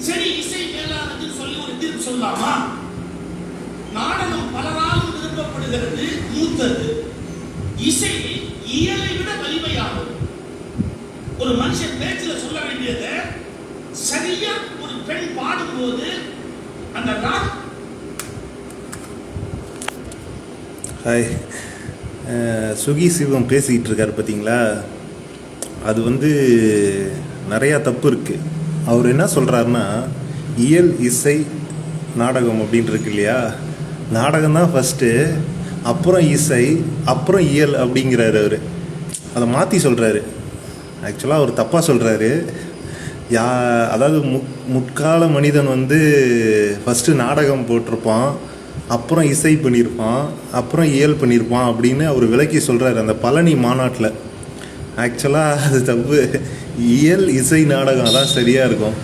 சரி இசை மேலானதுன்னு சொல்லி ஒரு தீர்ப்பு சொல்லலாமா? நாடகம் பலராலும் விரும்பப்படுகிறது மூத்தது. இசை இயலை விட வலிமையாகும் ஒரு மனுஷன் பேச்சில் சொல்ல வேண்டியது சரியா ஒரு பெண் பாடும்போது அந்த ராக் ஹாய். சுகி சிவம் பேசிக்கிட்டு இருக்காரு பார்த்தீங்களா அது வந்து நிறையா தப்பு இருக்குது அவர் என்ன சொல்கிறாருன்னா இயல் இசை நாடகம் அப்படின்னு இருக்கு இல்லையா? நாடகம் தான் ஃபஸ்ட்டு அப்புறம் இசை அப்புறம் இயல் அப்படிங்கிறாரு அவர். அதை மாற்றி சொல்கிறாரு ஆக்சுவலாக அவர் தப்பாக சொல்கிறாரு யா அதாவது முக் முற்கால மனிதன் வந்து ஃபஸ்ட்டு நாடகம் போட்டிருப்பான் அப்புறம் இசை பண்ணியிருப்பான் அப்புறம் இயல் பண்ணியிருப்பான் அப்படின்னு அவர் விளக்கி சொல்கிறாரு அந்த பழனி மாநாட்டில். ஆக்சுவலாக அது தப்பு. இயல் இசை நாடகம் தான் சரியாக இருக்கும்.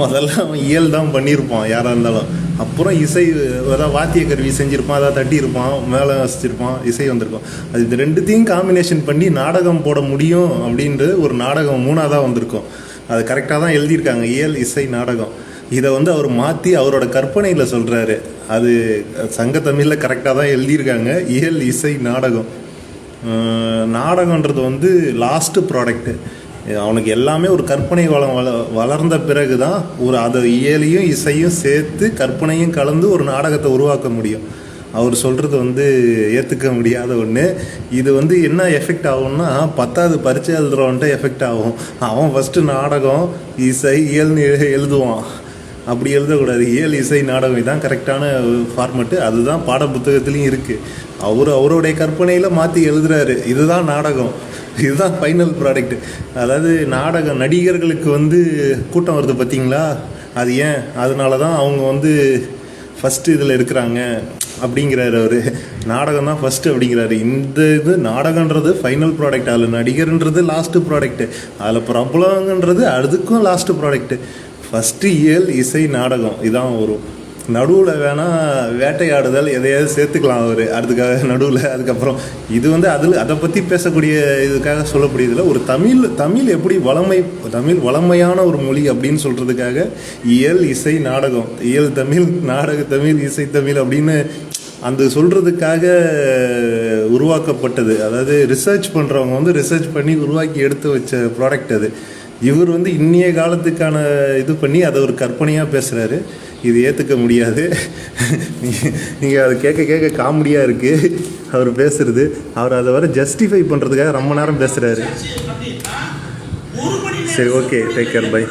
முதல்ல அவன் இயல் தான் பண்ணியிருப்பான் யாராக இருந்தாலும். அப்புறம் இசை ஏதாவது வாத்திய கருவி செஞ்சுருப்பான் அதாவது தட்டியிருப்பான் மேலே வச்சிருப்பான் இசை வந்திருக்கும். அது இது ரெண்டுத்தையும் காம்பினேஷன் பண்ணி நாடகம் போட முடியும் அப்படின்றது ஒரு நாடகம் மூணாவதாக வந்திருக்கும். அது கரெக்டாக தான் எழுதியிருக்காங்க இயல் இசை நாடகம். இதை வந்து அவர் மாற்றி அவரோட கற்பனையில் சொல்கிறாரு அது சங்க தமிழில் கரெக்டாக தான் எழுதியிருக்காங்க இயல் இசை நாடகம். நாடகன்றது வந்து லாஸ்ட்டு ப்ராடக்ட்டு அவனுக்கு எல்லாமே ஒரு கற்பனை வளம் வள வளர்ந்த பிறகு தான் ஒரு அதை இயலையும் இசையும் சேர்த்து கற்பனையும் கலந்து ஒரு நாடகத்தை உருவாக்க முடியும். அவர் சொல்கிறது வந்து ஏற்றுக்க முடியாத ஒன்று இது வந்து என்ன எஃபெக்ட் ஆகும்னா பத்தாவது பரிச்சை எழுதுறவன்ட்டு எஃபெக்ட் ஆகும். அவன் ஃபஸ்ட்டு நாடகம் இசை இயல்னு எழுதுவான். அப்படி எழுதக்கூடாது. இயல் இசை நாடகம் இதான் கரெக்டான ஃபார்மெட்டு அதுதான் பாட புத்தகத்துலேயும் இருக்குது அவர் அவருடைய கற்பனையில் மாற்றி எழுதுறாரு. இதுதான் நாடகம். இதுதான் ஃபைனல் ப்ராடக்ட் அதாவது நாடக நடிகர்களுக்கு வந்து கூட்டம் வருது பார்த்தீங்களா அது ஏன்? அதனால தான் அவங்க வந்து ஃபஸ்ட்டு இதில் இருக்கிறாங்க அப்படிங்கிறாரு அவர். நாடகம் தான் ஃபஸ்ட்டு அப்படிங்கிறாரு. இந்த இது நாடகன்றது ஃபைனல் ப்ராடக்ட் அதில் நடிகர்ன்றது லாஸ்ட்டு ப்ராடக்ட்டு அதில் பிரபலங்கன்றது அதுக்கும் லாஸ்ட்டு ப்ராடக்ட்டு ஃபஸ்ட்டு இயல் இசை நாடகம். இதான் வரும் நடுவில் வேணால் வேட்டையாடுதல் எதையாவது சேர்த்துக்கலாம் அவர். அதுக்காக நடுவில் அதுக்கப்புறம் இது வந்து அதில் அதை பற்றி பேசக்கூடிய இதுக்காக சொல்லக்கூடியதில் ஒரு தமிழ் தமிழ் எப்படி வளமை தமிழ் வளமையான ஒரு மொழி அப்படின்னு சொல்கிறதுக்காக இயல் இசை நாடகம். இயல் தமிழ் நாடக தமிழ் இசை தமிழ் அப்படின்னு அந்த சொல்கிறதுக்காக உருவாக்கப்பட்டது. அதாவது ரிசர்ச் பண்ணுறவங்க வந்து ரிசர்ச் பண்ணி உருவாக்கி எடுத்து வச்ச ப்ராடக்ட் அது. இவர் வந்து இன்னிய காலத்துக்கான இது பண்ணி அதை ஒரு கற்பனையாக பேசுகிறாரு இது ஏற்றுக்க முடியாது. நீங்கள் அதை கேட்க கேட்க காமெடியாக இருக்குது அவர் பேசுகிறது அவர் அதை வர ஜஸ்டிஃபை பண்ணுறதுக்காக ரொம்ப நேரம் பேசுகிறாரு சரி, ஓகே டேக் கேர் பை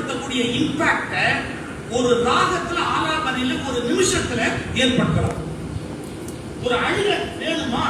ஒரு ஒரு நிமிஷத்தில் ஏற்படுத்தலாம். ஒரு அழுக வேணுமா?